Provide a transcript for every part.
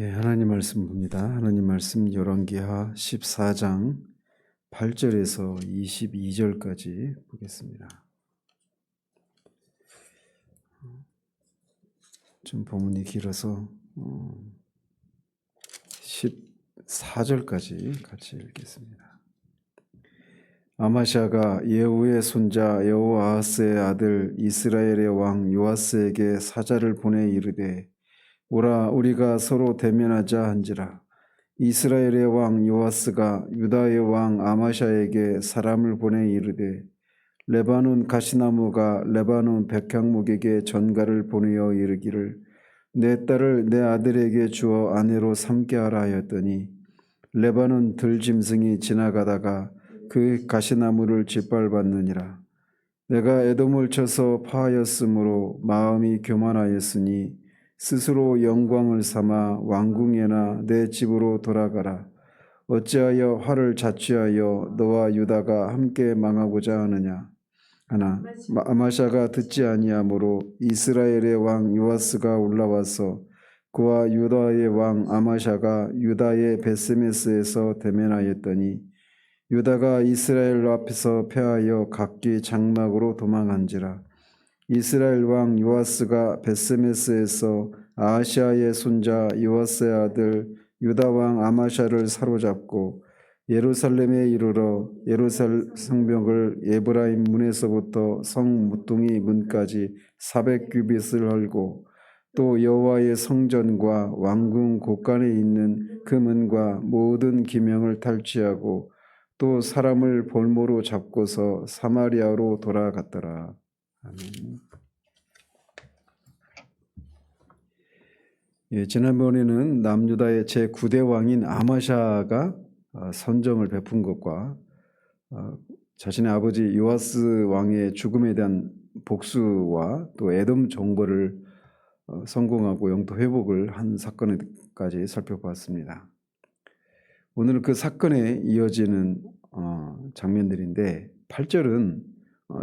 예, 하나님 말씀 봅니다. 하나님 말씀 열왕기하 14장 8절에서 22절까지 보겠습니다. 좀 본문이 길어서 어, 14절까지 같이 읽겠습니다. 아마샤가 예후의 손자 여호아하스의 아들 이스라엘의 왕 요아스에게 사자를 보내 이르되 오라 우리가 서로 대면하자 한지라. 이스라엘의 왕 요아스가 유다의 왕 아마샤에게 사람을 보내 이르되 레바논 가시나무가 레바논 백향목에게 전가를 보내어 이르기를 내 딸을 내 아들에게 주어 아내로 삼게 하라 하였더니 레바논 들짐승이 지나가다가 그 가시나무를 짓밟았느니라. 내가 에돔을 쳐서 파하였으므로 마음이 교만하였으니 스스로 영광을 삼아 왕궁에나 내 집으로 돌아가라. 어찌하여 화를 자취하여 너와 유다가 함께 망하고자 하느냐? 하나 아마샤가 듣지 아니하므로 이스라엘의 왕 요아스가 올라와서 그와 유다의 왕 아마샤가 유다의 베스메스에서 대면하였더니 유다가 이스라엘 앞에서 패하여 각기 장막으로 도망한지라. 이스라엘 왕 요아스가 베스메스에서 아하시아의 손자 요아스의 아들 유다 왕 아마샤를 사로잡고 예루살렘에 이르러 예루살 성벽을 예브라임 문에서부터 성 무뚱이 문까지 400규빗을 헐고 또 여호와의 성전과 왕궁 곳간에 있는 그 문과 모든 기명을 탈취하고 또 사람을 볼모로 잡고서 사마리아로 돌아갔더라. 아멘. 예, 지난번에는 남유다의 제 9대 왕인 아마샤가 어, 선정을 베푼 것과 어, 자신의 아버지 요아스 왕의 죽음에 대한 복수와 또 에돔 정벌을 어, 성공하고 영토 회복을 한 사건까지 살펴봤습니다. 오늘은 그 사건에 이어지는 장면들인데 8절은 어,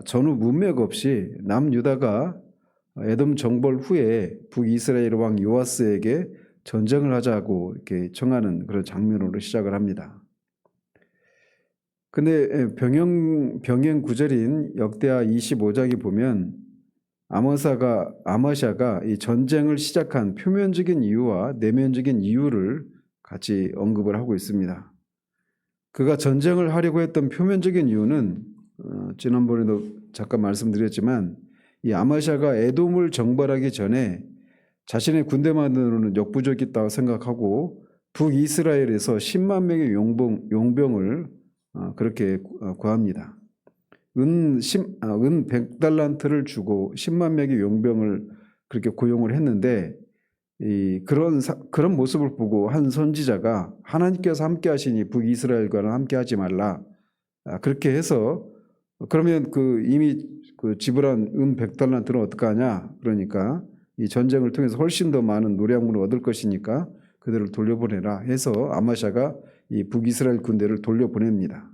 전후 문맥 없이 남유다가 에돔 정벌 후에 북이스라엘 왕 요아스에게 전쟁을 하자고 이렇게 청하는 그런 장면으로 시작을 합니다. 근데 병영 병행 구절인 역대하 25장에 보면 아마사가 아마샤가 이 전쟁을 시작한 표면적인 이유와 내면적인 이유를 같이 언급을 하고 있습니다. 그가 전쟁을 하려고 했던 표면적인 이유는 어, 지난번에도 잠깐 말씀드렸지만 이 아마샤가 에돔을 정벌하기 전에 자신의 군대만으로는 역부족이다고 생각하고 북이스라엘에서 10만 명의 용병, 용병을 어, 그렇게 어, 구합니다. 은, 10, 아, 은 100달란트를 주고 10만 명의 용병을 그렇게 고용을 했는데 이 그런 사, 그런 모습을 보고 한 선지자가 하나님께서 함께 하시니 북이스라엘과는 함께 하지 말라. 아, 그렇게 해서 그러면 그 이미 그 지불한 은 100달란트는 어떡하냐? 그러니까 이 전쟁을 통해서 훨씬 더 많은 노량물을 얻을 것이니까 그들을 돌려보내라 해서 아마샤가 이 북이스라엘 군대를 돌려보냅니다.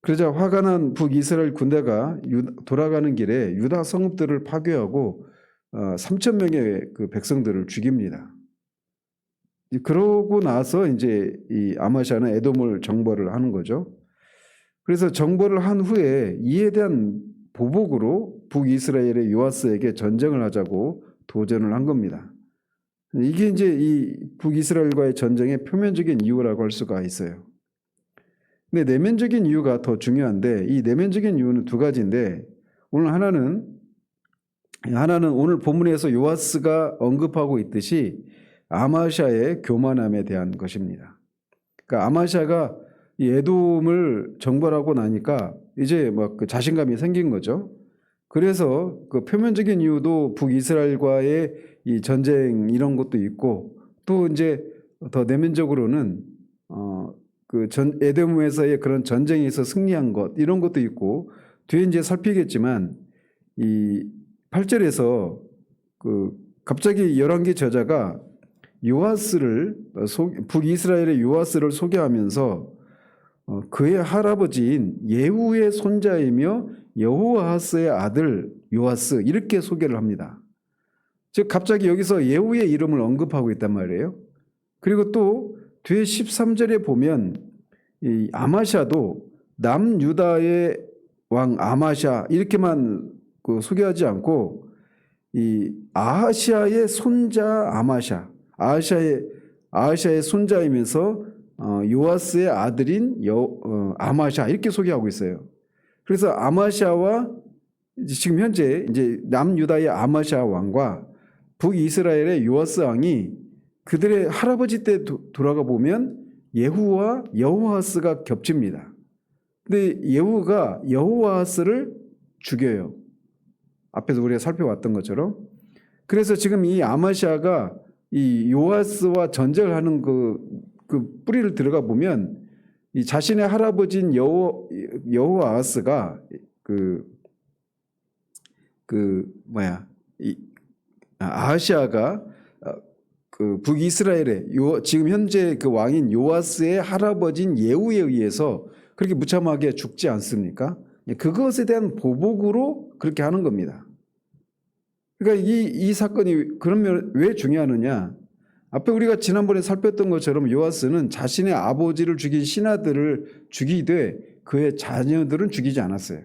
그러자 화가 난 북이스라엘 군대가 돌아가는 길에 유다 성읍들을 파괴하고 3천 어, 명의 그 백성들을 죽입니다. 그러고 나서 이제 이 아마샤는 에돔을 정벌을 하는 거죠. 그래서 정벌을 한 후에 이에 대한 보복으로 북이스라엘의 요아스에게 전쟁을 하자고 도전을 한 겁니다. 이게 이제 이 북이스라엘과의 전쟁의 표면적인 이유라고 할 수가 있어요. 근데 내면적인 이유가 더 중요한데 이 내면적인 이유는 두 가지인데 오늘 하나는 하나는 오늘 본문에서 요아스가 언급하고 있듯이 아마샤의 교만함에 대한 것입니다. 그러니까 아마샤가 이 에돔을 정벌하고 나니까 이제 막 그 자신감이 생긴 거죠. 그래서 그 표면적인 이유도 북이스라엘과의 이 전쟁 이런 것도 있고 또 이제 더 내면적으로는 어그 에돔에서의 그런 전쟁에서 승리한 것 이런 것도 있고 뒤에 이제 살피겠지만 이 8절에서 그 갑자기 열왕기 저자가 요아스를 북이스라엘의 요아스를 소개하면서 어, 그의 할아버지인 예후의 손자이며 여호아스의 아들 요아스 이렇게 소개를 합니다. 즉 갑자기 여기서 예후의 이름을 언급하고 있단 말이에요. 그리고 또 뒤에 13절에 보면 이 아마샤도 남유다의 왕 아마샤 이렇게만 그 소개하지 않고 이 아하시아의 손자 아마샤, 아하시아의 아하시아의 손자이면서 어, 요아스의 아들인 여, 어, 아마샤 이렇게 소개하고 있어요. 그래서 아마샤와 지금 현재 이제 남유다의 아마샤 왕과 북이스라엘의 요아스 왕이 그들의 할아버지 때 도- 돌아가 보면 예후와 여호와스가 겹칩니다. 근데 예후가 여호와스를 죽여요. 앞에서 우리가 살펴왔던 것처럼. 그래서 지금 이 아마샤가 이 요아스와 전쟁을 하는 그, 그 뿌리를 들어가 보면 이 자신의 할아버지인 여호 여호아스가 그, 그 뭐야 이 아, 아하시아가 어, 그 북이스라엘의 요 지금 현재 그 왕인 요아스의 할아버지인 예후에 의해서 그렇게 무참하게 죽지 않습니까? 예, 그것에 대한 보복으로 그렇게 하는 겁니다. 그러니까 이, 이 사건이 그러면 왜 중요하느냐? 앞에 우리가 지난번에 살폈던 것처럼 요아스는 자신의 아버지를 죽인 신하들을 죽이되 그의 자녀들은 죽이지 않았어요.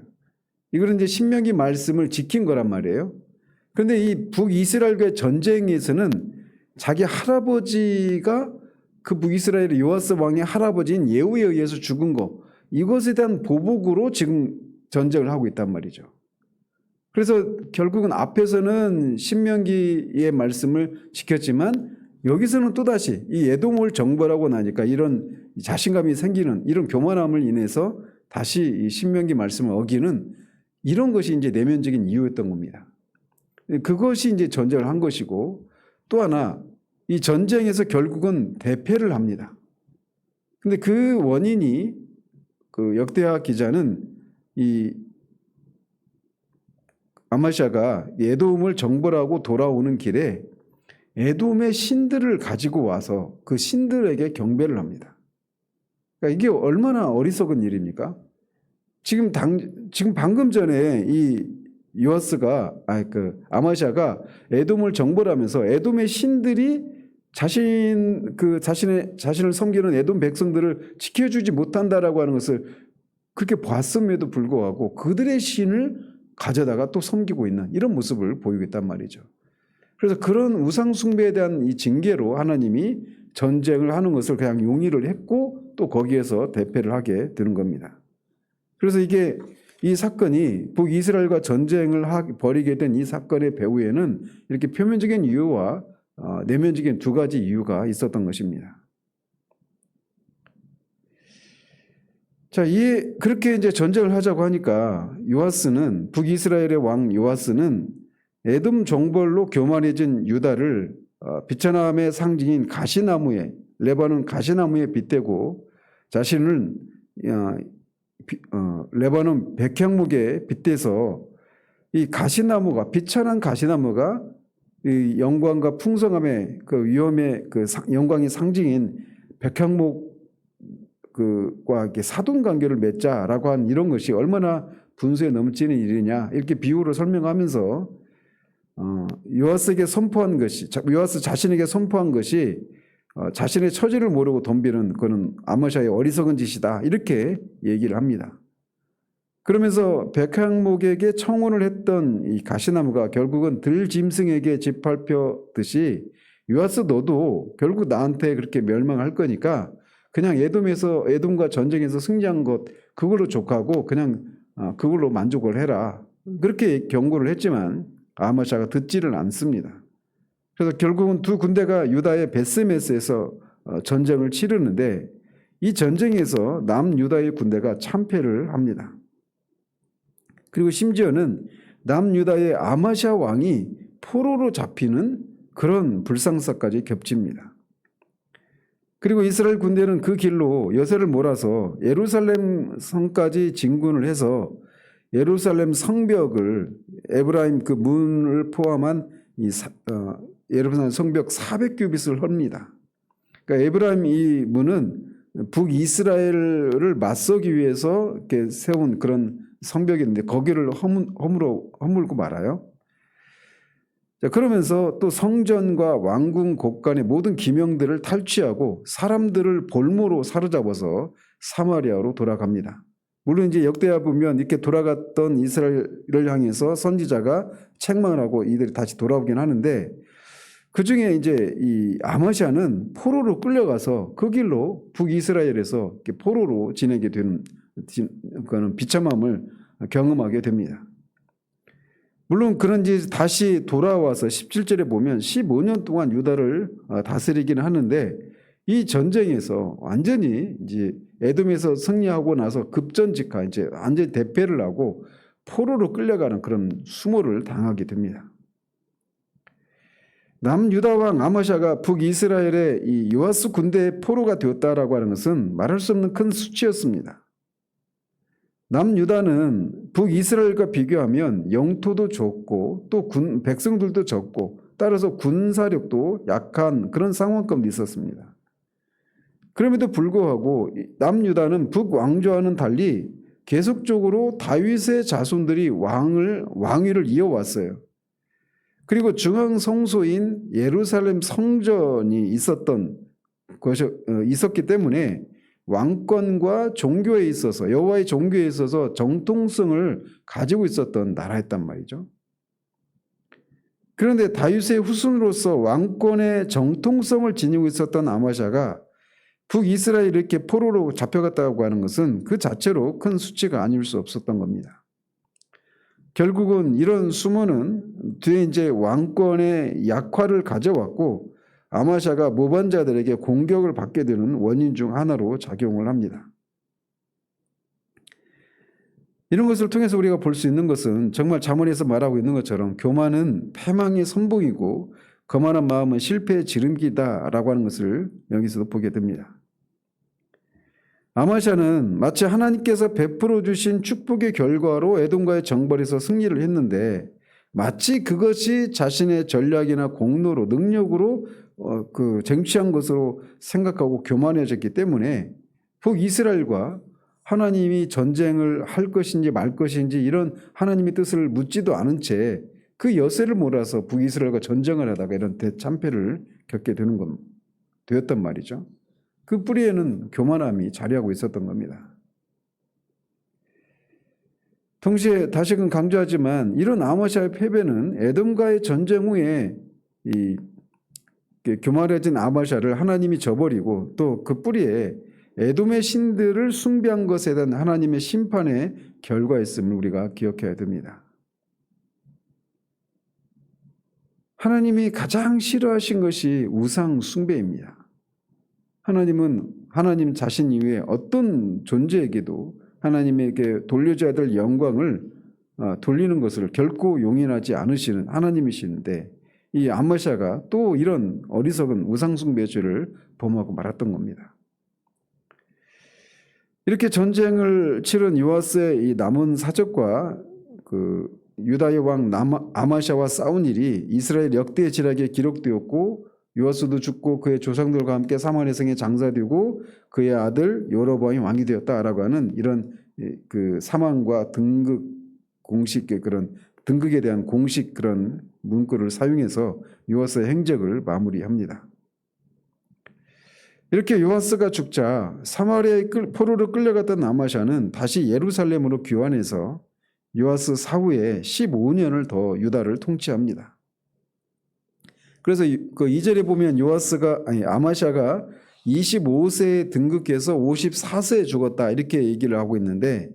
이거는 이제 신명기 말씀을 지킨 거란 말이에요. 그런데 이 북이스라엘과의 전쟁에서는 자기 할아버지가 그 북이스라엘의 요아스 왕의 할아버지인 예후에 의해서 죽은 거 이것에 대한 보복으로 지금 전쟁을 하고 있단 말이죠. 그래서 결국은 앞에서는 신명기의 말씀을 지켰지만 여기서는 또다시 이 에돔을 정벌하고 나니까 이런 자신감이 생기는 이런 교만함을 인해서 다시 이 신명기 말씀을 어기는 이런 것이 이제 내면적인 이유였던 겁니다. 그것이 이제 전쟁을 한 것이고 또 하나 이 전쟁에서 결국은 대패를 합니다. 근데 그 원인이 그 역대하 기자는 이 아마샤가 에돔을 정벌하고 돌아오는 길에 에돔의 신들을 가지고 와서 그 신들에게 경배를 합니다. 그러니까 이게 얼마나 어리석은 일입니까? 지금 당 지금 방금 전에 이 요아스가 아그 아마샤가 에돔을 정벌하면서 에돔의 신들이 자신 그 자신의 자신을 섬기는 에돔 백성들을 지켜주지 못한다라고 하는 것을 그렇게 봤음에도 불구하고 그들의 신을 가져다가 또 섬기고 있는 이런 모습을 보이고 있단 말이죠. 그래서 그런 우상 숭배에 대한 이 징계로 하나님이 전쟁을 하는 것을 그냥 용의를 했고 또 거기에서 대패를 하게 되는 겁니다. 그래서 이게 이 사건이 북이스라엘과 전쟁을 하, 벌이게 된 이 사건의 배후에는 이렇게 표면적인 이유와 어, 내면적인 두 가지 이유가 있었던 것입니다. 자, 이 그렇게 이제 전쟁을 하자고 하니까 요아스는 북이스라엘의 왕 요아스는 에돔 정벌로 교만해진 유다를 어, 비천함의 상징인 가시나무에 레바논 가시나무에 빗대고 자신은 어, 비- 어, 레바논 백향목에 빗대서 이 가시나무가 비천한 가시나무가 이 영광과 풍성함의 그 위험의 그 상- 영광의 상징인 백향목 그과 이렇게 사돈 관계를 맺자라고 한 이런 것이 얼마나 분수에 넘치는 일이냐 이렇게 비유로 설명하면서 어, 요아스에게 선포한 것이 자- 요아스 자신에게 선포한 것이 어, 자신의 처지를 모르고 덤비는 그는 아마샤의 어리석은 짓이다 이렇게 얘기를 합니다. 그러면서 백향목에게 청혼을 했던 이 가시나무가 결국은 들짐승에게 짓밟혔듯이 요아스 너도 결국 나한테 그렇게 멸망할 거니까 그냥 에돔에서 에돔과 전쟁에서 승리한 것 그걸로 족하고 그냥 어, 그걸로 만족을 해라 그렇게 경고를 했지만 아마샤가 듣지를 않습니다. 그래서 결국은 두 군대가 유다의 베스메스에서 어, 전쟁을 치르는데 이 전쟁에서 남유다의 군대가 참패를 합니다. 그리고 심지어는 남유다의 아마샤 왕이 포로로 잡히는 그런 불상사까지 겹칩니다. 그리고 이스라엘 군대는 그 길로 여세를 몰아서 예루살렘 성까지 진군을 해서 예루살렘 성벽을 에브라임 그 문을 포함한 이 사, 어, 예루살렘 성벽 400규빗을 헐니다. 그러니까 에브라임 이 문은 북이스라엘을 맞서기 위해서 이렇게 세운 그런 성벽인데 거기를 허물, 허물어, 허물고 말아요. 자, 그러면서 또 성전과 왕궁 곳간의 모든 기명들을 탈취하고 사람들을 볼모로 사로잡아서 사마리아로 돌아갑니다. 물론 이제 역대하 보면 이렇게 돌아갔던 이스라엘을 향해서 선지자가 책망을 하고 이들이 다시 돌아오긴 하는데 그 중에 이제 이 아마샤는 포로로 끌려가서 그 길로 북이스라엘에서 포로로 지내게 되는 지- 그는 비참함을 경험하게 됩니다. 물론 그런지 다시 돌아와서 17절에 보면 15년 동안 유다를 어, 다스리기는 하는데 이 전쟁에서 완전히 이제 에돔에서 승리하고 나서 급전직하 이제 완전히 대패를 하고 포로로 끌려가는 그런 수모를 당하게 됩니다. 남유다 왕 아마샤가 북이스라엘의 이 요아스 군대의 포로가 되었다라고 하는 것은 말할 수 없는 큰 수치였습니다. 남유다는 북이스라엘과 비교하면 영토도 좁고 또 군 백성들도 적고 따라서 군사력도 약한 그런 상황감도 있었습니다. 그럼에도 불구하고 이 남유다는 북왕조와는 달리 계속적으로 다윗의 자손들이 왕을 왕위를 이어왔어요. 그리고 중앙 성소인 예루살렘 성전이 있었던 것이 어, 있었기 때문에 왕권과 종교에 있어서 여호와의 종교에 있어서 정통성을 가지고 있었던 나라였단 말이죠. 그런데 다윗의 후손으로서 왕권의 정통성을 지니고 있었던 아마샤가 북이스라엘 이렇게 포로로 잡혀갔다고 하는 것은 그 자체로 큰 수치가 아닐 수 없었던 겁니다. 결국은 이런 수모는 뒤에 이제 왕권의 약화를 가져왔고 아마샤가 모반자들에게 공격을 받게 되는 원인 중 하나로 작용을 합니다. 이런 것을 통해서 우리가 볼 수 있는 것은 정말 자문에서 말하고 있는 것처럼 교만은 패망의 선봉이고 거만한 마음은 실패의 지름기다라고 하는 것을 여기서도 보게 됩니다. 아마샤는 마치 하나님께서 베풀어 주신 축복의 결과로 에돔과의 정벌에서 승리를 했는데 마치 그것이 자신의 전략이나 공로로 능력으로 어, 그 쟁취한 것으로 생각하고 교만해졌기 때문에 북이스라엘과 하나님이 전쟁을 할 것인지 말 것인지 이런 하나님의 뜻을 묻지도 않은 채 그 여세를 몰아서 북이스라엘과 전쟁을 하다가 이런 대참패를 겪게 되는 것 되었단 말이죠. 그 뿌리에는 교만함이 자리하고 있었던 겁니다. 동시에 다시금 강조하지만 이런 아마샤의 패배는 에돔과의 전쟁 후에 이 교만해진 아마샤를 하나님이 저버리고 또 그 뿌리에 에돔의 신들을 숭배한 것에 대한 하나님의 심판의 결과였음을 우리가 기억해야 됩니다. 하나님이 가장 싫어하신 것이 우상 숭배입니다. 하나님은 하나님 자신 이외에 어떤 존재에게도 하나님에게 돌려줘야 될 영광을 어, 돌리는 것을 결코 용인하지 않으시는 하나님이시는데 이 아마샤가 또 이런 어리석은 우상숭배 죄를 범하고 말았던 겁니다. 이렇게 전쟁을 치른 요아스의 이 남은 사적과 그 유다의 왕 아마샤와 싸운 일이 이스라엘 역대 지략에 기록되었고 요아스도 죽고 그의 조상들과 함께 사마리 성에 장사되고 그의 아들 여로보암이 왕이 되었다라고 하는 이런 이- 그 사망과 등극 공식의 그런 등극에 대한 공식 그런 문구를 사용해서 요아스의 행적을 마무리합니다. 이렇게 요아스가 죽자 사마리아의 끌- 포로로 끌려갔던 아마샤는 다시 예루살렘으로 귀환해서 요아스 사후에 15년을 더 유다를 통치합니다. 그래서 이- 그 2절에 보면 요아스가 아니 아마샤가 25세에 등극해서 54세에 죽었다 이렇게 얘기를 하고 있는데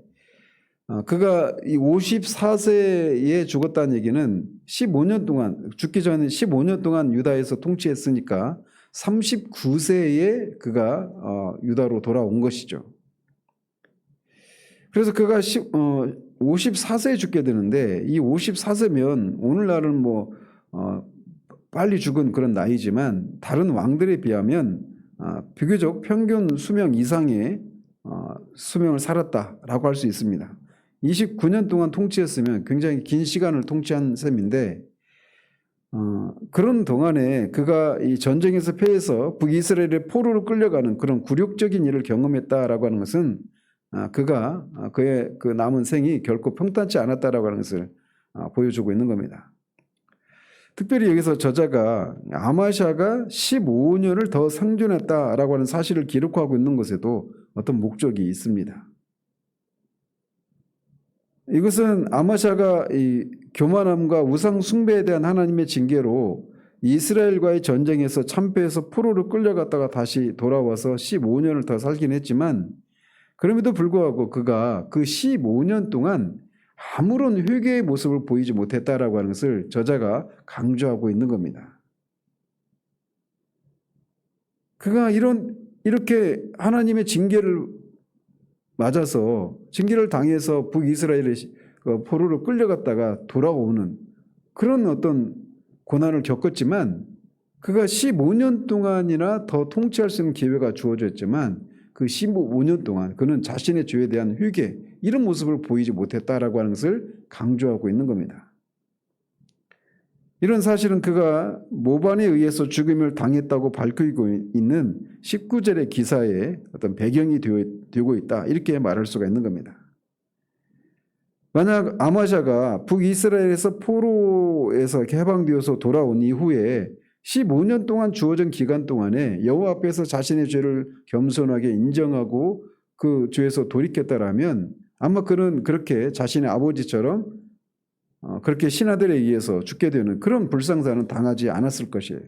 어, 그가 이 54세에 죽었다는 얘기는 15년 동안 죽기 전에 15년 동안 유다에서 통치했으니까 39세에 그가 어, 유다로 돌아온 것이죠. 그래서 그가 시, 어, 54세에 죽게 되는데 이 54세면 오늘날은 뭐 어, 빨리 죽은 그런 나이지만 다른 왕들에 비하면 아, 비교적 평균 수명 이상의 어, 수명을 살았다라고 할 수 있습니다. 29년 동안 통치했으면 굉장히 긴 시간을 통치한 셈인데 어, 그런 동안에 그가 이 전쟁에서 패해서 북이스라엘의 포로로 끌려가는 그런 굴욕적인 일을 경험했다라고 하는 것은 아, 그가 아, 그의 그 남은 생이 결코 평탄치 않았다라고 하는 것을 아, 보여주고 있는 겁니다. 특별히 여기서 저자가 아마샤가 15년을 더 상존했다라고 하는 사실을 기록하고 있는 것에도 어떤 목적이 있습니다. 이것은 아마샤가 이 교만함과 우상 숭배에 대한 하나님의 징계로 이스라엘과의 전쟁에서 참패해서 포로로 끌려갔다가 다시 돌아와서 15년을 더 살긴 했지만 그럼에도 불구하고 그가 그 15년 동안 아무런 회개의 모습을 보이지 못했다라고 하는 것을 저자가 강조하고 있는 겁니다. 그가 이런 이렇게 하나님의 징계를 맞아서 징계를 당해서 북이스라엘의 어, 포로로 끌려갔다가 돌아오는 그런 어떤 고난을 겪었지만 그가 15년 동안이나 더 통치할 수 있는 기회가 주어졌지만 그 15년 동안 그는 자신의 죄에 대한 회개 이런 모습을 보이지 못했다라고 하는 것을 강조하고 있는 겁니다. 이런 사실은 그가 모반에 의해서 죽임을 당했다고 밝히고 있는 19절의 기사에 어떤 배경이 되고 있다 이렇게 말할 수가 있는 겁니다. 만약 아마샤가 북이스라엘에서 포로에서 해방되어서 돌아온 이후에 15년 동안 주어진 기간 동안에 여호와 앞에서 자신의 죄를 겸손하게 인정하고 그 죄에서 돌이켰다라면 아마 그는 그렇게 자신의 아버지처럼 어, 그렇게 신하들에 의해서 죽게 되는 그런 불상사는 당하지 않았을 것이에요.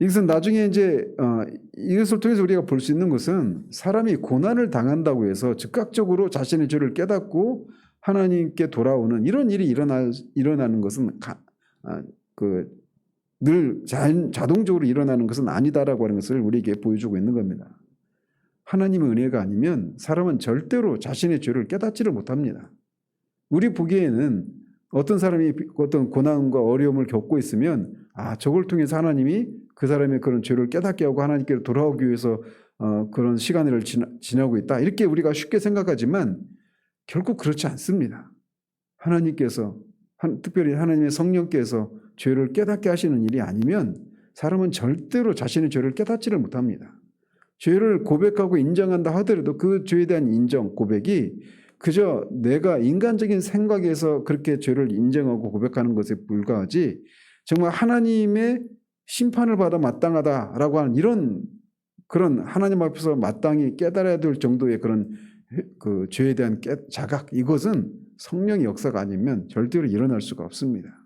이것은 나중에 이제 어, 이것을 통해서 우리가 볼 수 있는 것은 사람이 고난을 당한다고 해서 즉각적으로 자신의 죄를 깨닫고 하나님께 돌아오는 이런 일이 일어나 일어나는 것은 가, 아, 그 늘 자동적으로 일어나는 것은 아니다라고 하는 것을 우리에게 보여주고 있는 겁니다. 하나님의 은혜가 아니면 사람은 절대로 자신의 죄를 깨닫지를 못합니다. 우리 보기에는 어떤 사람이 어떤 고난과 어려움을 겪고 있으면 아 저걸 통해서 하나님이 그 사람의 그런 죄를 깨닫게 하고 하나님께로 돌아오기 위해서 어, 그런 시간을 지나, 지나고 있다 이렇게 우리가 쉽게 생각하지만 결국 그렇지 않습니다. 하나님께서 한, 특별히 하나님의 성령께서 죄를 깨닫게 하시는 일이 아니면 사람은 절대로 자신의 죄를 깨닫지를 못합니다. 죄를 고백하고 인정한다 하더라도 그 죄에 대한 인정, 고백이 그저 내가 인간적인 생각에서 그렇게 죄를 인정하고 고백하는 것에 불과하지 정말 하나님의 심판을 받아 마땅하다라고 하는 이런 그런 하나님 앞에서 마땅히 깨달아야 될 정도의 그런 그 죄에 대한 깨, 자각 이것은 성령의 역사가 아니면 절대로 일어날 수가 없습니다.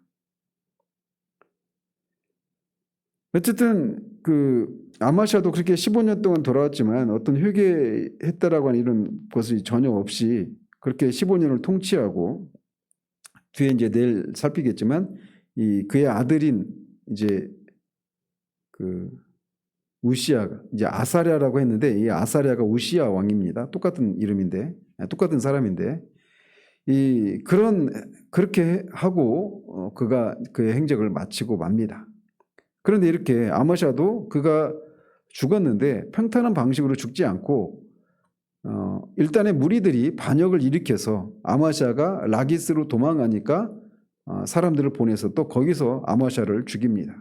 어쨌든 그 아마샤도 그렇게 15년 동안 돌아왔지만 어떤 회개했다라고 하는 이런 것이 전혀 없이 그렇게 15년을 통치하고 뒤에 이제 내일 살피겠지만 이 그의 아들인 이제 그 우시아가 이제 아사랴라고 했는데 이 아사랴가 우시아 왕입니다. 똑같은 이름인데 똑같은 사람인데 이 그런 그렇게 하고 어, 그가 그의 행적을 마치고 맙니다. 그런데 이렇게 아마샤도 그가 죽었는데 평탄한 방식으로 죽지 않고 어, 일단의 무리들이 반역을 일으켜서 아마샤가 라기스로 도망가니까 어, 사람들을 보내서 또 거기서 아마샤를 죽입니다.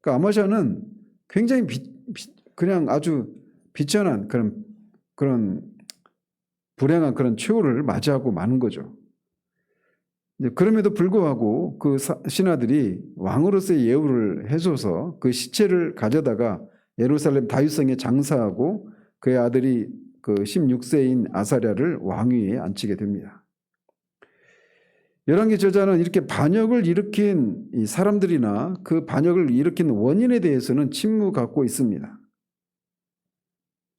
그러니까 아마샤는 굉장히 비, 비, 그냥 아주 비천한 그런 그런 불행한 그런 최후를 맞이하고 마는 거죠. 그럼에도 불구하고 그 신하들이 왕으로서의 예우를 해줘서 그 시체를 가져다가 예루살렘 다윗성에 장사하고 그의 아들이 그 16세인 아사랴를 왕위에 앉히게 됩니다. 열왕기 저자는 이렇게 반역을 일으킨 사람들이나 그 반역을 일으킨 원인에 대해서는 침묵 갖고 있습니다.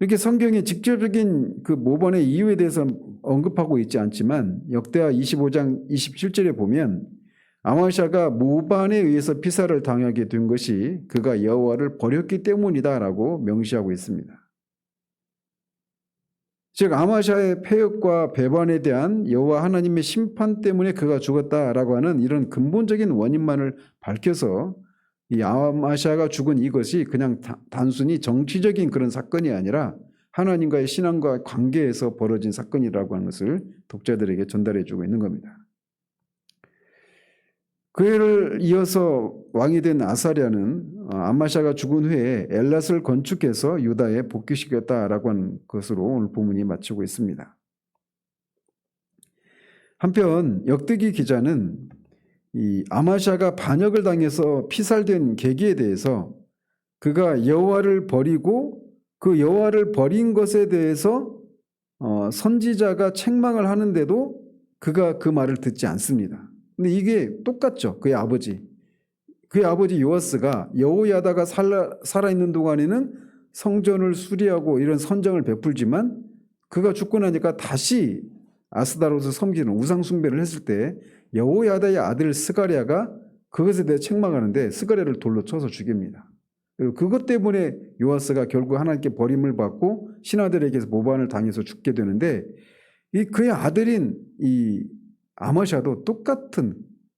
이렇게 성경의 직접적인 그 모반의 이유에 대해서 언급하고 있지 않지만 역대하 25장 27절에 보면 아마샤가 모반에 의해서 피사를 당하게 된 것이 그가 여호와를 버렸기 때문이다라고 명시하고 있습니다. 즉 아마샤의 폐역과 배반에 대한 여호와 하나님의 심판 때문에 그가 죽었다라고 하는 이런 근본적인 원인만을 밝혀서 이 아마샤가 죽은 이것이 그냥 단순히 정치적인 그런 사건이 아니라 하나님과의 신앙과 관계에서 벌어진 사건이라고 하는 것을 독자들에게 전달해 주고 있는 겁니다. 그해를 이어서 왕이 된 아사랴는 어, 아마샤가 죽은 후에 엘랏을 건축해서 유다에 복귀시켰다라고 하는 것으로 오늘 본문이 마치고 있습니다. 한편 역대기 기자는 이 아마샤가 반역을 당해서 피살된 계기에 대해서 그가 여호와를 버리고 그 여호와를 버린 것에 대해서 어, 선지자가 책망을 하는데도 그가 그 말을 듣지 않습니다. 근데 이게 똑같죠. 그의 아버지. 그의 아버지 요아스가 여호야다가 살아, 살아있는 동안에는 성전을 수리하고 이런 선정을 베풀지만 그가 죽고 나니까 다시 아스다로스 섬기는 우상 숭배를 했을 때 여호야다의 아들 스가랴가 그것에 대해 책망하는데 스가랴를 돌로 쳐서 죽입니다. 그리고 그것 때문에 요아스가 결국 하나님께 버림을 받고 신하들에게서 모반을 당해서 죽게 되는데 이 그의 아들인 이 아마샤도 똑같은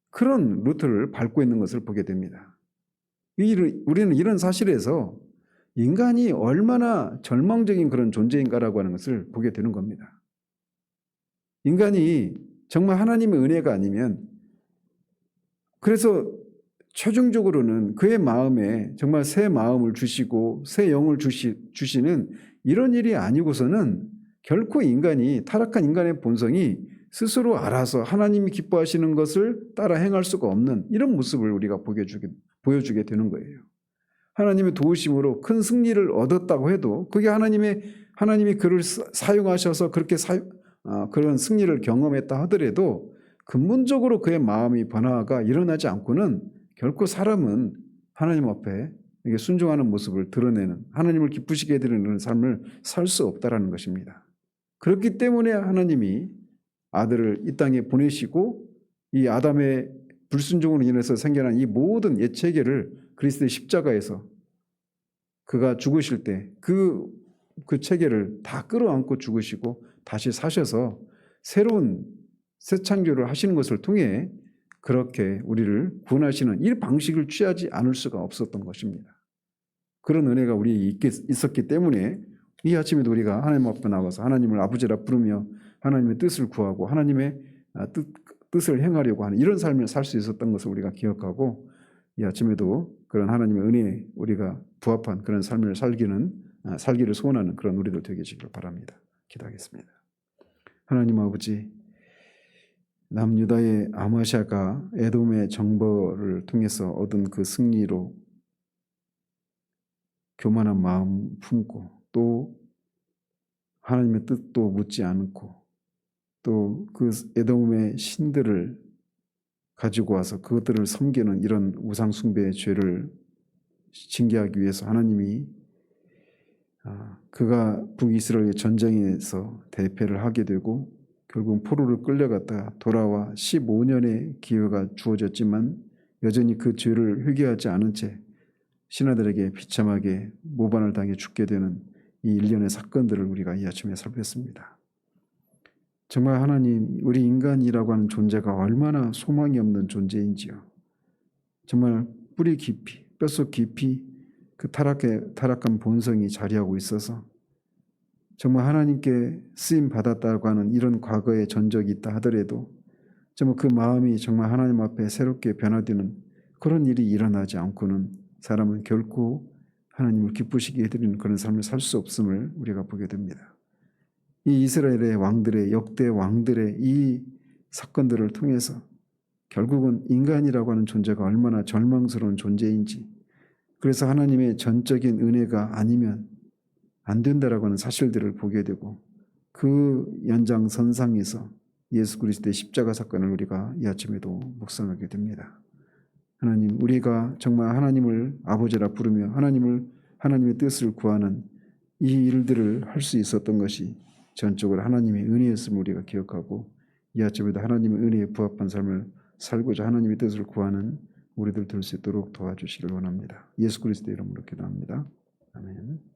그런 루트를 밟고 있는 것을 보게 됩니다. 이- 우리는 이런 사실에서 인간이 얼마나 절망적인 그런 존재인가라고 하는 것을 보게 되는 겁니다. 인간이 정말 하나님의 은혜가 아니면 그래서 최종적으로는 그의 마음에 정말 새 마음을 주시고 새 영을 주시, 주시는 이런 일이 아니고서는 결코 인간이 타락한 인간의 본성이 스스로 알아서 하나님이 기뻐하시는 것을 따라 행할 수가 없는 이런 모습을 우리가 보게 주게, 보여주게 되는 거예요. 하나님의 도우심으로 큰 승리를 얻었다고 해도 그게 하나님의 하나님이 그를 사- 사용하셔서 그렇게 사, 아, 그런 승리를 경험했다 하더라도 근본적으로 그의 마음이 변화가 일어나지 않고는 결코 사람은 하나님 앞에 순종하는 모습을 드러내는 하나님을 기쁘시게 해드리는 삶을 살 수 없다라는 것입니다. 그렇기 때문에 하나님이 아들을 이 땅에 보내시고 이 아담의 불순종으로 인해서 생겨난 이 모든 옛 체계를 그리스도의 십자가에서 그가 죽으실 때 그그 체계를 다 끌어안고 죽으시고 다시 사셔서 새로운 새 창조를 하시는 것을 통해 그렇게 우리를 구원하시는 이 방식을 취하지 않을 수가 없었던 것입니다. 그런 은혜가 우리에 있었기 때문에 이 아침에도 우리가 하나님 앞에 나가서 하나님을 아버지라 부르며 하나님의 뜻을 구하고 하나님의 아, 뜻, 뜻을 행하려고 하는 이런 삶을 살 수 있었던 것을 우리가 기억하고 이 아침에도 그런 하나님의 은혜에 우리가 부합한 그런 삶을 살기는 아, 살기를 소원하는 그런 우리들 되시길 바랍니다. 기도하겠습니다. 하나님 아버지 남유다의 아마샤가 에돔의 정벌을 통해서 얻은 그 승리로 교만한 마음 품고 또 하나님의 뜻도 묻지 않고 또 그 에돔의 신들을 가지고 와서 그것들을 섬기는 이런 우상 숭배의 죄를 징계하기 위해서 하나님이 아, 그가 북이스라엘 전쟁에서 대패를 하게 되고 결국 포로를 끌려갔다가 돌아와 15년의 기회가 주어졌지만 여전히 그 죄를 회개하지 않은 채 신하들에게 비참하게 모반을 당해 죽게 되는 이 일련의 사건들을 우리가 이 아침에 살폈습니다. 정말 하나님, 우리 인간이라고 하는 존재가 얼마나 소망이 없는 존재인지요. 정말 뿌리 깊이, 뼛속 깊이 그 타락의, 타락한 본성이 자리하고 있어서 정말 하나님께 쓰임 받았다고 하는 이런 과거의 전적이 있다 하더라도 정말 그 마음이 정말 하나님 앞에 새롭게 변화되는 그런 일이 일어나지 않고는 사람은 결코 하나님을 기쁘시게 해드리는 그런 삶을 살 수 없음을 우리가 보게 됩니다. 이 이스라엘의 왕들의 역대 왕들의 이 사건들을 통해서 결국은 인간이라고 하는 존재가 얼마나 절망스러운 존재인지 그래서 하나님의 전적인 은혜가 아니면 안 된다라고 하는 사실들을 보게 되고 그 연장선상에서 예수 그리스도의 십자가 사건을 우리가 이 아침에도 묵상하게 됩니다. 하나님, 우리가 정말 하나님을 아버지라 부르며 하나님을 하나님의 뜻을 구하는 이 일들을 할 수 있었던 것이 전적으로 하나님의 은혜였음을 우리가 기억하고 이 아침에도 하나님의 은혜에 부합한 삶을 살고자 하나님의 뜻을 구하는 우리들 될수 있도록 도와주시길 원합니다. 예수 그리스도 이름으로 기도합니다. 아멘.